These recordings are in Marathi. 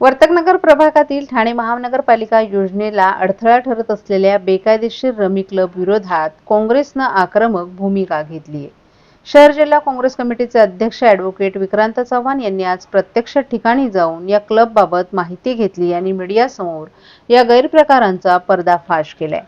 वर्तकनगर प्रभागातील ठाणे महानगरपालिका योजनेला अडथळा ठरत असलेल्या बेकायदेशीर रमी क्लब विरोधात काँग्रेसनं आक्रमक भूमिका घेतली आहे. शहर जिल्हा काँग्रेस कमिटीचे अध्यक्ष ॲडव्होकेट विक्रांत चव्हाण यांनी आज प्रत्यक्ष ठिकाणी जाऊन या क्लबबाबत माहिती घेतली आणि मीडियासमोर या गैरप्रकारांचा पर्दाफाश केलाय.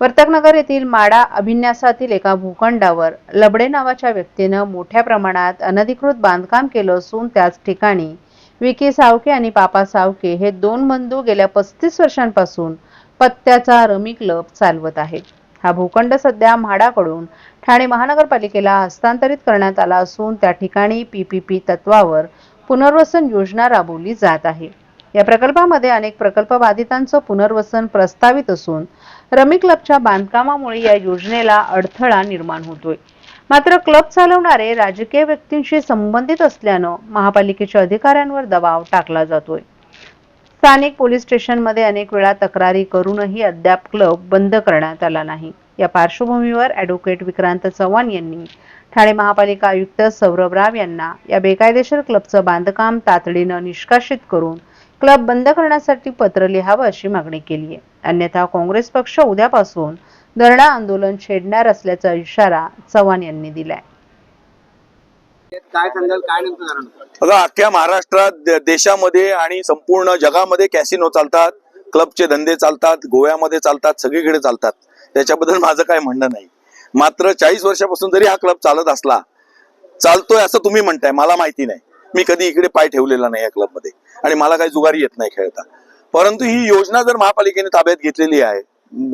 वर्तकनगर येथील माडा अभिन्यासातील एका भूखंडावर लबडे नावाच्या व्यक्तीनं मोठ्या प्रमाणात अनधिकृत बांधकाम केलं असून त्याच ठिकाणी विकी सावके आणि पापा सावके हे दोन बंधू गेल्या पस्तीस वर्षांपासून पत्त्याचा रमी क्लब चालवत आहेत. हा भूखंड सध्या म्हाडाकडून ठाणे महानगरपालिकेला हस्तांतरित करण्यात आला असून त्या ठिकाणी पीपीपी तत्वावर पुनर्वसन योजना राबवली जात आहे. या प्रकल्पामध्ये अनेक प्रकल्प बाधितांचं पुनर्वसन प्रस्तावित असून रमी क्लबच्या बांधकामामुळे या योजनेला अडथळा निर्माण होतोय. मात्र क्लब चालवणारे राजकीय व्यक्तींशी संबंधित असल्यानं महापालिकेच्या अधिकाऱ्यांवर दबाव टाकला जातोय. स्थानिक पोलीस स्टेशनमध्ये अनेक वेळा तक्रारी करूनही अद्याप क्लब बंद करण्यात आला नाही. या पार्श्वभूमीवर ॲडव्होकेट विक्रांत चव्हाण यांनी ठाणे महापालिका आयुक्त सौरभ राव यांना या बेकायदेशीर क्लबचं बांधकाम तातडीनं निष्कासित करून क्लब बंद करण्यासाठी पत्र लिहावं अशी मागणी केली आहे अन्यथा काँग्रेस पक्ष उद्यापासून धरणा आंदोलन छेडणार असल्याचा इशारा चव्हाण यांनी दिलाय. काय सांगाल? काय नेमकं कारण? बघा अख्ख्या महाराष्ट्रात देशामध्ये आणि संपूर्ण जगामध्ये कॅसिनो चालतात क्लबचे धंदे चालतात गोव्यामध्ये चालतात सगळीकडे चालतात. त्याच्याबद्दल माझं काय म्हणणं नाही. मात्र चाळीस वर्षापासून जरी हा क्लब चालत असला चालतोय असं तुम्ही म्हणताय मला माहिती नाही. मी कधी इकडे पाय ठेवलेला नाही या क्लबमध्ये. आणि मला काही जुगारी येत नाही खेळता. परंतु ही योजना जर महापालिकेने ताब्यात घेतलेली आहे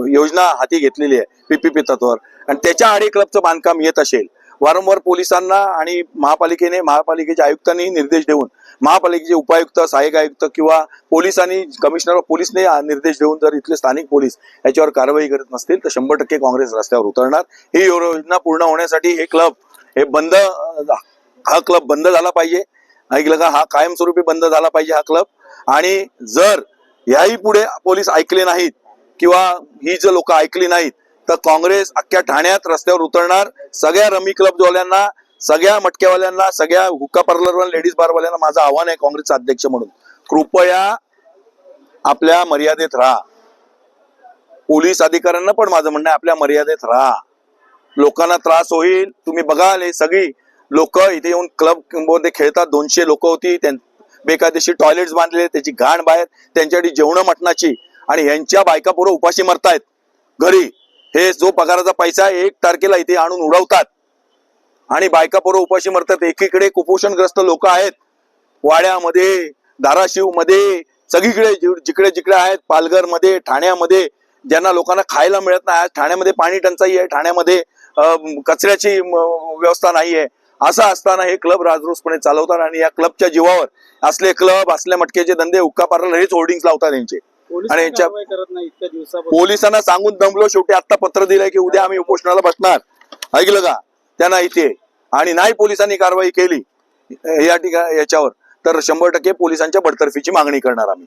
योजना हाती घेतलेली आहे पीपीपी तत्वावर. आणि त्याच्या आडे क्लबचं बांधकाम येत असेल वारंवार पोलिसांना आणि महापालिकेने महापालिकेच्या आयुक्तांनी निर्देश देऊन महापालिकेचे उपायुक्त सहाय्यक आयुक्त किंवा पोलिसांनी कमिशनर पोलिसने निर्देश देऊन जर इथले स्थानिक पोलीस याच्यावर कारवाई करत नसतील तर शंभर टक्के काँग्रेस रस्त्यावर उतरणार. ही योजना पूर्ण होण्यासाठी हे क्लब हे बंद हा क्लब बंद झाला पाहिजे. ऐकलं का? हा कायमस्वरूपी बंद झाला पाहिजे हा क्लब. आणि जर याही पुढे पोलीस ऐकले नाहीत किंवा ही जर लोक ऐकली नाहीत तर काँग्रेस अख्ख्या ठाण्यात रस्त्यावर उतरणार. सगळ्या रमी क्लबवाल्यांना सगळ्या मटक्यावाल्यांना सगळ्या हुक्का पार्लर लेडीज बारवाल्यांना माझं आव्हान आहे काँग्रेसचा अध्यक्ष म्हणून. कृपया आपल्या मर्यादेत राहा. पोलीस अधिकाऱ्यांना पण माझं म्हणणं आहे आपल्या मर्यादेत राहा. लोकांना त्रास होईल. तुम्ही बघाल हे सगळी लोक इथे येऊन क्लबमध्ये खेळतात. दोनशे लोक होती. बेकायदेशीर टॉयलेट्स बांधले त्याची घाण बाहेर. त्यांच्यासाठी जेवण मटणाची. आणि ह्यांच्या बायका उपाशी मरतायत. घरी हे जो पगाराचा पैसा आहे, एक तारखेला इथे आणून उडवतात. आणि बायका पोरं उपाशी मरतात. एकीकडे कुपोषणग्रस्त लोक आहेत. वाड्यामध्ये धाराशिवमध्ये सगळीकडे जिकडे जिकडे आहेत पालघरमध्ये ठाण्यामध्ये ज्यांना लोकांना खायला मिळत नाही. आज ठाण्यामध्ये पाणी टंचाई आहे. ठाण्यामध्ये कचऱ्याची व्यवस्था नाही आहे. असं असताना हे क्लब राजरोसपणे चालवतात आणि या क्लबच्या जीवावर असले क्लब असले मटक्याचे धंदे हुक्का पार्लर हेच होर्डिंग लावतात यांचे. आणि यांच्या- पोलिसांना सांगून दमलो शेवटी आता पत्र दिलंय की उद्या आम्ही उपोषणाला बसणार. ऐकलं का? त्यांना इथे. आणि नाही पोलिसांनी कारवाई केली या ठिकाणी याच्यावर. तर शंभर टक्के पोलिसांच्या बडतर्फीची मागणी करणार आम्ही.